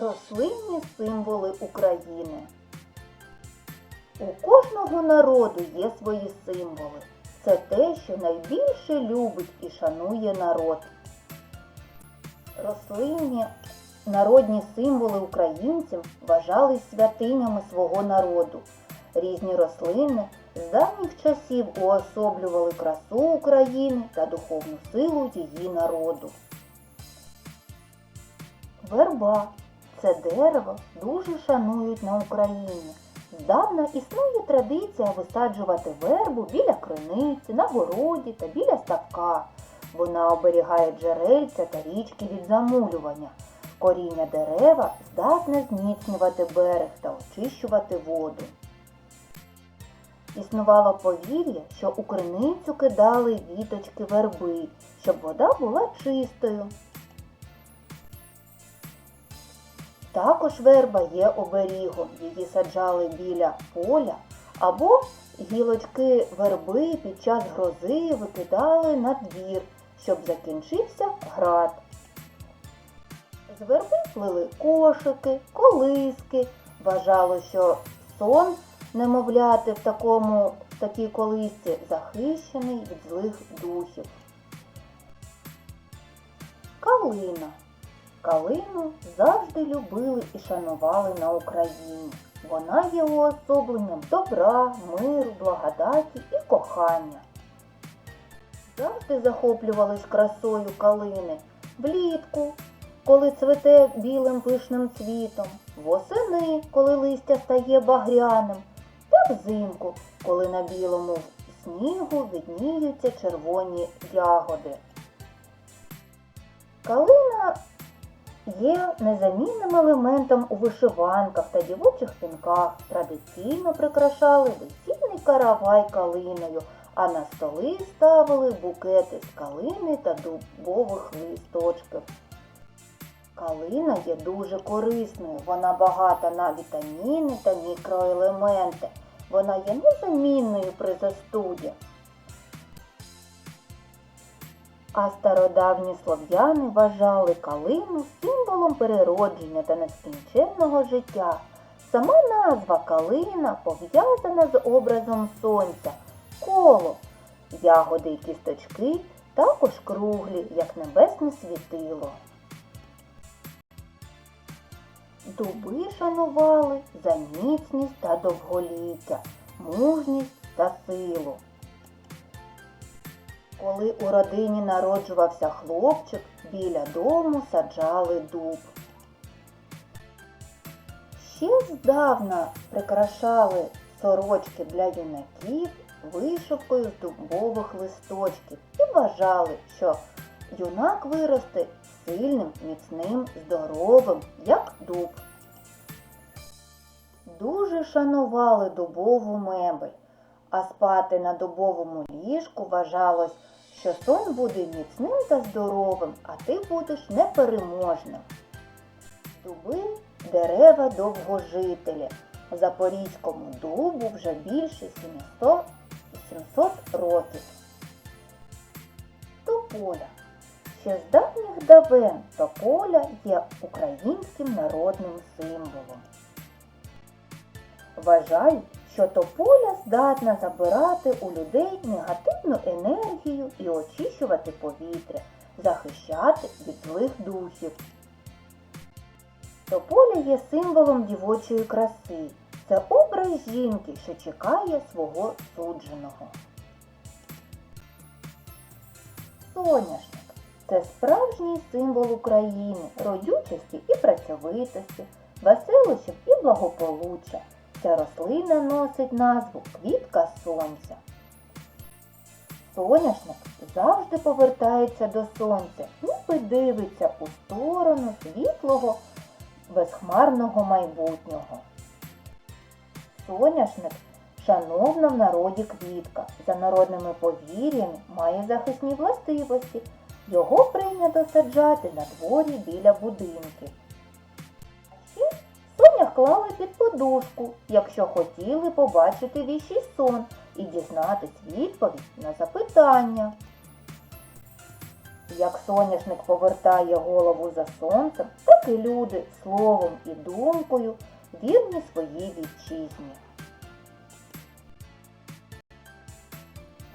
Рослинні символи України. У кожного народу є свої символи. Це те, що найбільше любить і шанує народ. Рослинні народні символи українців вважались святинями свого народу. Різні рослини з давніх часів уособлювали красу України та духовну силу її народу. Верба це дерево дуже шанують на Україні. Здавна існує традиція висаджувати вербу біля криниці, на городі та біля ставка. Вона оберігає джерельця та річки від замулювання. Коріння дерева здатне зміцнювати берег та очищувати воду. Існувало повір'я, що у криницю кидали віточки верби, щоб вода була чистою. Також верба є оберігом. Її саджали біля поля або гілочки верби під час грози викидали на двір, щоб закінчився град. З верби плели кошики, колиски. Вважало, що сон немовляти в такому в такій колисці захищений від злих духів. Калина. Калину завжди любили і шанували на Україні. Вона є уособленням добра, миру, благодаті і кохання. Завжди захоплювались красою калини влітку, коли цвете білим пишним цвітом, восени, коли листя стає багряним, та взимку, коли на білому снігу видніються червоні ягоди. Калина є незамінним елементом у вишиванках та дівочих пінках. Традиційно прикрашали весільний каравай калиною, а на столи ставили букети з калини та дубових листочків. Калина є дуже корисною, вона багата на вітаміни та мікроелементи. Вона є незамінною при застуді. А стародавні слов'яни вважали калину символом переродження та нескінченного життя. Сама назва калина пов'язана з образом сонця, коло, ягоди і кісточки також круглі, як небесне світило. Дуби шанували за міцність та довголіття, мужність та силу. Коли у родині народжувався хлопчик, біля дому саджали дуб. Ще здавна прикрашали сорочки для юнаків вишивкою з дубових листочків і вважали, що юнак виросте сильним, міцним, здоровим, як дуб. Дуже шанували дубову мебель а спати на дубовому ліжку вважалось, що сон буде міцним та здоровим, а ти будеш непереможним. Дуби дерева довгожителі. Запорізькому дубу вже більше 700 700 років. Тополя. Ще з давніх давен тополя є українським народним символом. Вважають, що тополя здатна забирати у людей негативну енергію і очищувати повітря, захищати від злих духів. Тополя є символом дівочої краси. Це образ жінки, що чекає свого судженого. Соняшник це справжній символ України, родючості і працьовитості, веселощів і благополуччя. Ця рослина носить назву квітка сонця. Соняшник завжди повертається до сонця, ніби дивиться у сторону світлого, безхмарного майбутнього. Соняшник шановна в народі квітка. За народними повір'ями має захисні властивості. Його прийнято саджати на дворі біля будинків. Ще Соня клали під подушку, якщо хотіли побачити віщий сон і дізнатись відповідь на запитання. Як соняшник повертає голову за сонцем, так і люди словом і думкою вірні своїй вітчизні.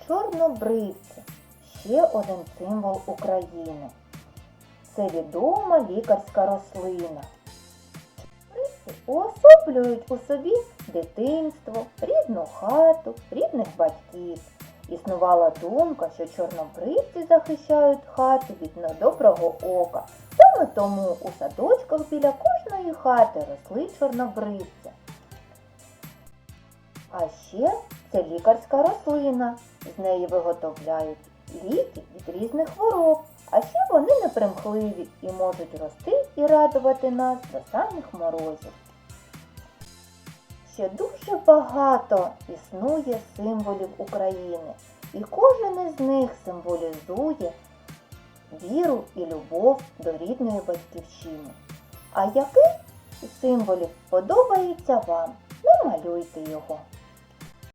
Чорнобривці ще один символ України. Це відома лікарська рослина. Уособлюють у собі дитинство, рідну хату, рідних батьків. Існувала думка, що чорнобривці захищають хату від недоброго ока. Саме тому у садочках біля кожної хати росли чорнобривці. А ще це лікарська рослина. З неї виготовляють ліки від різних хвороб. А ще вони непримхливі і можуть рости і радувати нас до самих морозів. Ще дуже багато існує символів України, і кожен із них символізує віру і любов до рідної батьківщини. А який із символів подобається вам? Намалюйте його.